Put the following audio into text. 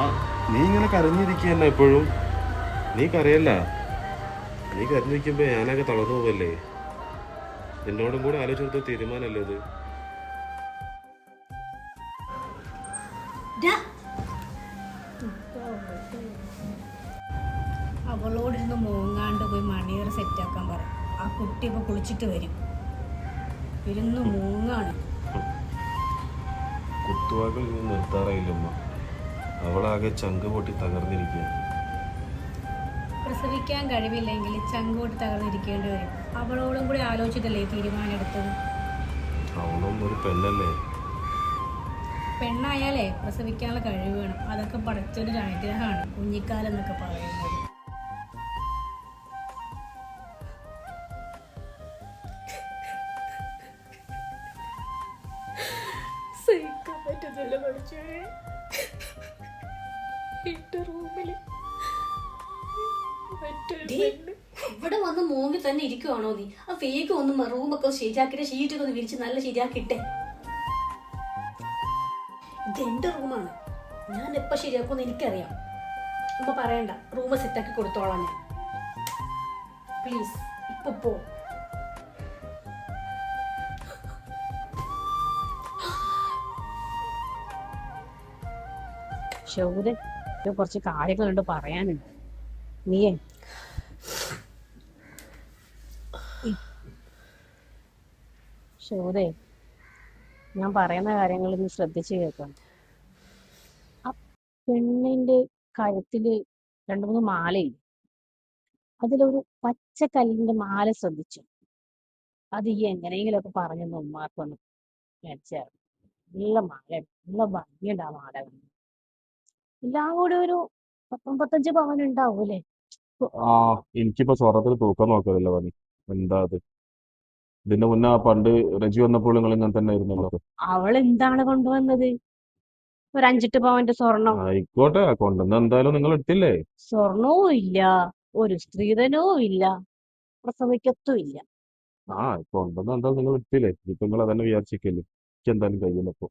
ആ നീ ഇങ്ങനെ കരഞ്ഞിരിക്കുകയല്ല എപ്പോഴും നീ കരയല്ല. നീ കരഞ്ഞിരിക്കുമ്പോ ഞാനൊക്കെ തളർന്നു പോവല്ലേ? എന്നോടും കൂടെ ആലോചിച്ചെടുത്ത തീരുമാനമല്ലേ ഇത്. അവളോടിരുന്ന് മൂങ്ങാണ്ട് പോയി മണിയർ സെറ്റാക്കാൻ പറ. ആ കുട്ടി ഇപ്പൊ കുളിച്ചിട്ട് വരും. ഇരുന്ന് മൂങ്ങാണ്. കുത്തുവാക്കൾ നിർത്താറായില്ലമ്മ. അവളാകെ ചങ്ക് പൊട്ടി തകർന്നിരിക്കുക പ്രസവിക്കാൻ കഴിവില്ലെങ്കിൽ ചങ്ക് പൊട്ടി തകർന്നിരിക്കേണ്ടി വരും. അവളോടും കൂടി ആലോചിച്ചിട്ടല്ലേ തീരുമാനം എടുത്തത് അവളും ഒരു പെണ്ണല്ലേ? പെണ്ണായാലേ പ്രസവിക്കാനുള്ള കഴിവ് വേണം. അതൊക്കെ പഠിച്ചൊരു അനുഗ്രഹമാണ്. കുഞ്ഞിക്കാലം എന്നൊക്കെ പറയുന്നത്. സഹിക്കാൻ പറ്റുന്നില്ല പഠിച്ചേ റൂമിൽ ഇവിടെ വന്ന് മൂങ്ങി തന്നെ ഇരിക്കുവാണോ നീ? ആ ഫേക്ക് ഒന്ന് റൂമൊക്കെ ശരിയാക്കിയിട്ട് ഷീറ്റൊക്കെ ഒന്ന് വിരിച്ച് നല്ല ശരിയാക്കിട്ടെ ഇത് എന്റെ റൂമാണ് ഞാൻ എപ്പ ശരിയാക്കുമെന്ന് എനിക്കറിയാം. അമ്മ പറയണ്ട റൂം സെറ്റാക്കി കൊടുത്തോളാം ഞാൻ. പ്ലീസ് ഇപ്പൊ പോ. ശൗര്യ കുറച്ച് കാര്യങ്ങളുണ്ട് പറയാനുണ്ട്. നീയേ? ശോദേ ഞാൻ പറയുന്ന കാര്യങ്ങൾ ഒന്ന് ശ്രദ്ധിച്ചു കേൾക്കാം ആ പെണ്ണിന്റെ കഴുത്തിൽ രണ്ടു മൂന്ന് മാലയില്ല? അതിലൊരു പച്ചക്കല്ലിന്റെ മാല ശ്രദ്ധിച്ചു? അത് ഈ എങ്ങനെയെങ്കിലുമൊക്കെ പറഞ്ഞെന്ന് ഉമ്മാക്കൊന്ന് മേടിച്ചായിരുന്നു. നല്ല മാല നല്ല ഭംഗിയുണ്ട് ആ മാല കാണാൻ. എല്ലാം കൂടി ഒരു പത്തൊമ്പത്തഞ്ച് പവൻ ഉണ്ടാവൂലേ ആ എനിക്കിപ്പോ സ്വർണത്തിന് തൂക്കം നോക്കുന്നില്ല പണി. എന്താ അത്? ഇതിന്റെ മുന്നേ ആ പണ്ട് രജി വന്നപ്പോൾ നിങ്ങൾ ഇങ്ങനെ തന്നെ ആയിരുന്നല്ലോ. അവൾ എന്താണ് കൊണ്ടുവന്നത്? ഒരു അഞ്ചെട്ട് പവന്റെ സ്വർണം. ആയിക്കോട്ടെ കൊണ്ടുവന്ന എന്തായാലും നിങ്ങൾ എടുത്തില്ലേ? സ്വർണവും ഇല്ല ഒരു സ്ത്രീധനവും ഇല്ല പ്രസവിക്കത്തും ഇല്ല. ആ കൊണ്ടുവന്ന എന്തായാലും നിങ്ങൾ എടുത്തില്ലേ? ഇപ്പൊ നിങ്ങൾ അതന്നെ വിചാരിച്ചിരിക്കല്ലേ? എനിക്ക് എന്തായാലും കഴിയില്ല ഇപ്പൊ